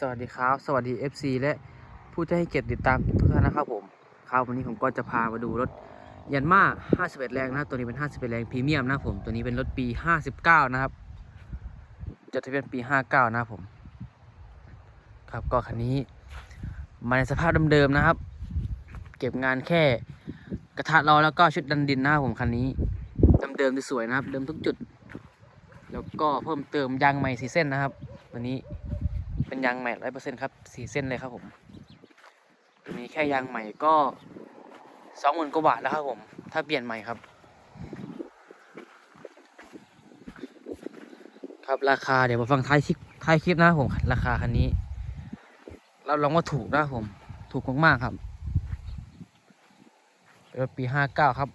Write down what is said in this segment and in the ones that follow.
สวัสดีครับ สวัสดี FC และผู้ที่ให้เกียรติติดตามทุกท่านนะครับผมครับวันนี้ผมก็จะพามาดูรถยันมา51 แรงนะตัวนี้เป็น 51 แรงพรีเมียมนะผมตัวนี้เป็นรถปี 59 นะครับจดทะเบียนปี 59 นะผม ครับก็คันนี้มาในสภาพเดิมๆนะครับ เก็บงานแค่กระทะล้อแล้วก็ชุดดันดินนะครับผมคันนี้เดิมๆสวยๆนะครับ เดิมทุกจุด แล้วก็เพิ่มเติมยางใหม่สีเส้นนะครับ ตัวนี้ เป็นยางใหม่ร้อยเปอร์เซ็นต์ครับสี่เส้นเลยครับผมตัวนี้แค่ยางใหม่ก็สองหมื่นกว่าบาทแล้วครับผม ถ้าเปลี่ยนใหม่ครับ ครับราคาเดี๋ยวมาฟังท้ายคลิปท้ายคลิปนะผมราคาคันนี้เราลองว่าถูกนะครับผม ถูกมากๆครับเป็นรถปีห้าเก้าครับ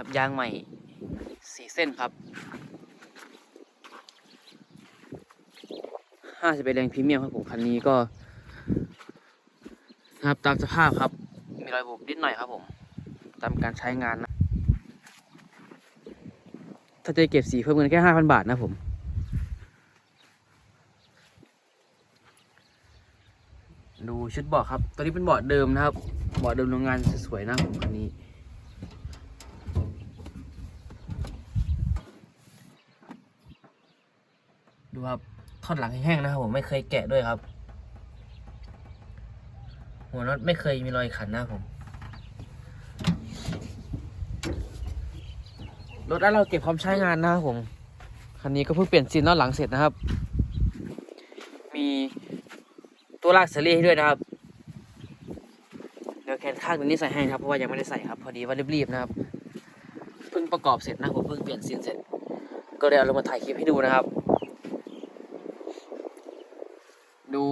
ครับยางใหม่สี่เส้นครับห้าสิบเป็นแรงพรีเมียมครับผมคันนี้ก็นะครับตามสภาพครับ มีรอยบุบนิดหน่อยครับผมตามการใช้งานนะ ถ้าจะเก็บสีเพิ่มเงินแค่ห้าพันบาทนะผมดูชุดเบาะครับ ตัวนี้เป็นเบาะเดิมนะครับเบาะเดิมโรงงานสวยๆนะผมคันนี้ ดูครับ ท่อนหลังแห้งๆนะครับผมไม่เคยแกะด้วยครับ หัวน็อตไม่เคยมีรอยขันนะผมรถแล้วเราเก็บความใช้งานนะครับผมคันนี้ก็เพิ่งเปลี่ยนซีนน็อตหลังเสร็จนะครับ มีตัวลากเสลีให้ด้วยนะครับเดี๋ยวแขนข้างตัวนี้ใส่ให้ครับเพราะว่ายังไม่ได้ใส่ครับ พอดีว่ารีบๆนะครับเพิ่งประกอบเสร็จนะผมเพิ่งเปลี่ยนซีนเสร็จ ก็เลยเอาลงมาถ่ายคลิปให้ดูนะครับ ดู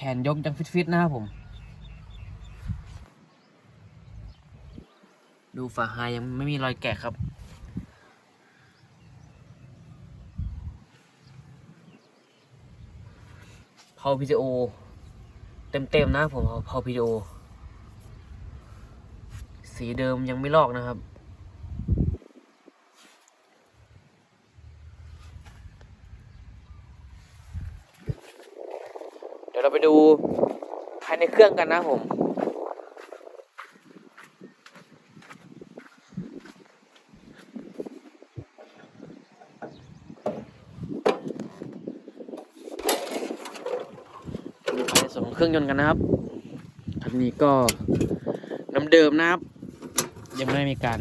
แขนยกยังฟิตๆนะครับผม ดูฝาหายยังไม่มีรอยแกะครับ พอวิดีโอ เต็มๆนะผมพอวิดีโอ สีเดิมยังไม่ลอกนะครับ เราไปดูภายในเครื่องกันนะผม ดูภายในส่วนของเครื่องยนต์กันนะครับคันนี้ก็น้ำเดิมนะครับ ยังไม่ได้มีการ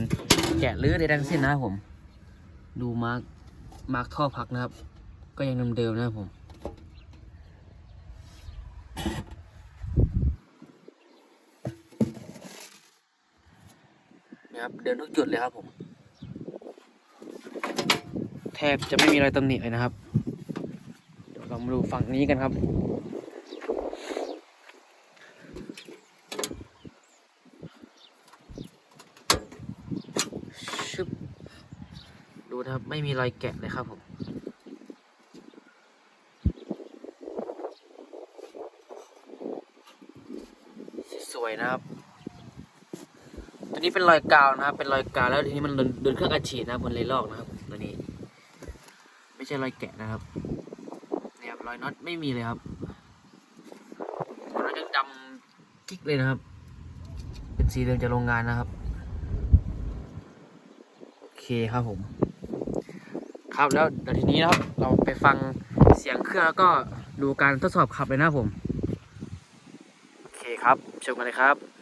แกะรือใดๆทั้งสิ้นนะครับผม ดูมาร์กมาร์กท่อพักนะครับ ก็ยังเดิมๆนะครับผม นะครับ เดินทุกจุดเลยครับผม แทบจะไม่มีรอยตำหนิเลยนะครับ เดี๋ยวเรามาดูฝั่งนี้กันครับ ชึบ ดูนะครับ ไม่มีรอยแกะเลยครับผมสวยนะครับ ตัวนี้เป็นรอยกาวนะครับ เป็นรอยกาวแล้วทีนี้มันโดนโดนเครื่องอัดฉีดนะบนเลยลอกนะครับตัวนี้ ไม่ใช่รอยแกะนะครับเนี่ยรอยน็อตไม่มีเลยครับรอยยังดำกิ๊กเลยนะครับ เป็นสีเดิมจากโรงงานนะครับโอเคครับผม ครับแล้วเดี๋ยวทีนี้นะครับ เราไปฟังเสียงเครื่องแล้วก็ดูการทดสอบขับเลยนะผมโอเคครับชมกันเลยครับ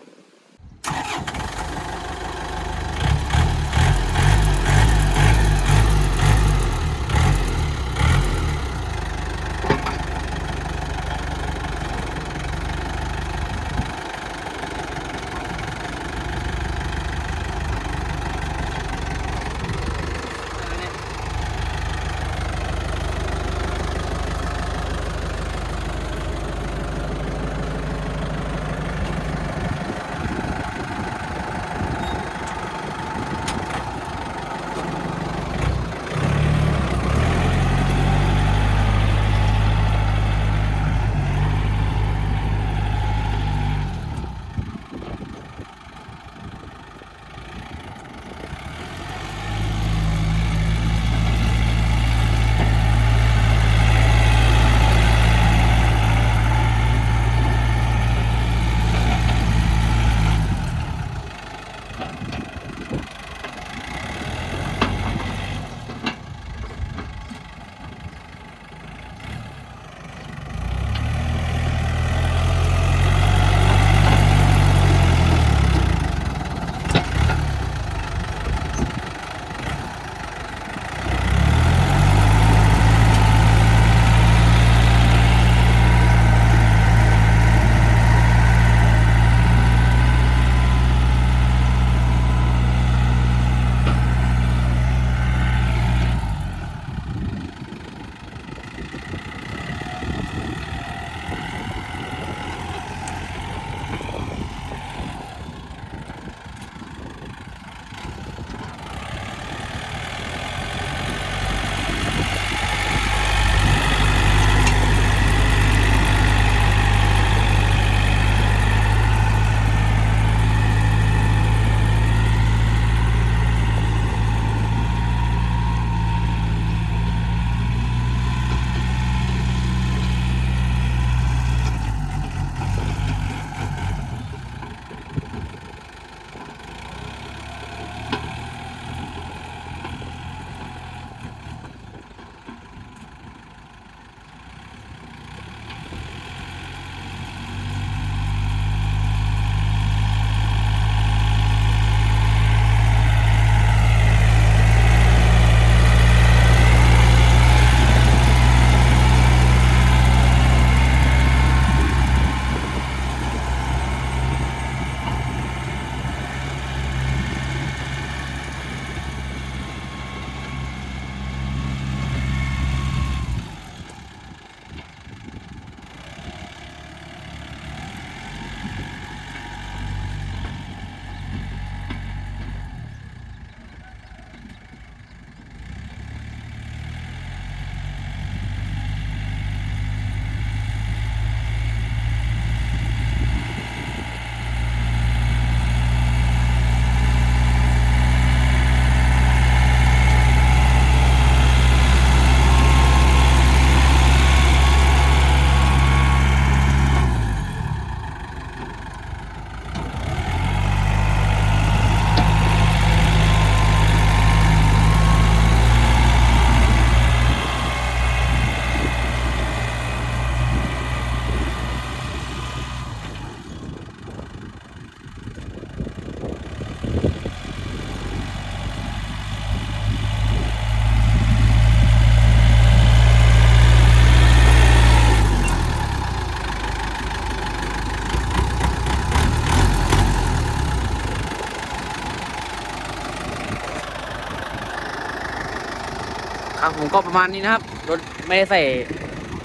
ผมก็ประมาณนี้นะครับ รถไม่ได้ใส่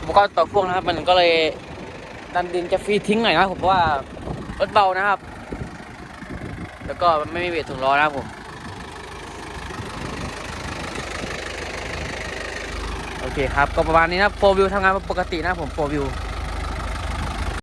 ผมก็ต่อพ่วงนะครับ มันก็เลยดันดินจะฟรีทิ้งหน่อยนะผมเพราะว่ารถเบานะครับ แล้วก็ไม่มีเบรกถุงล้อนะครับผมโอเคครับ ก็ประมาณนี้นะโฟวิวทำงานปกตินะผมโฟวิว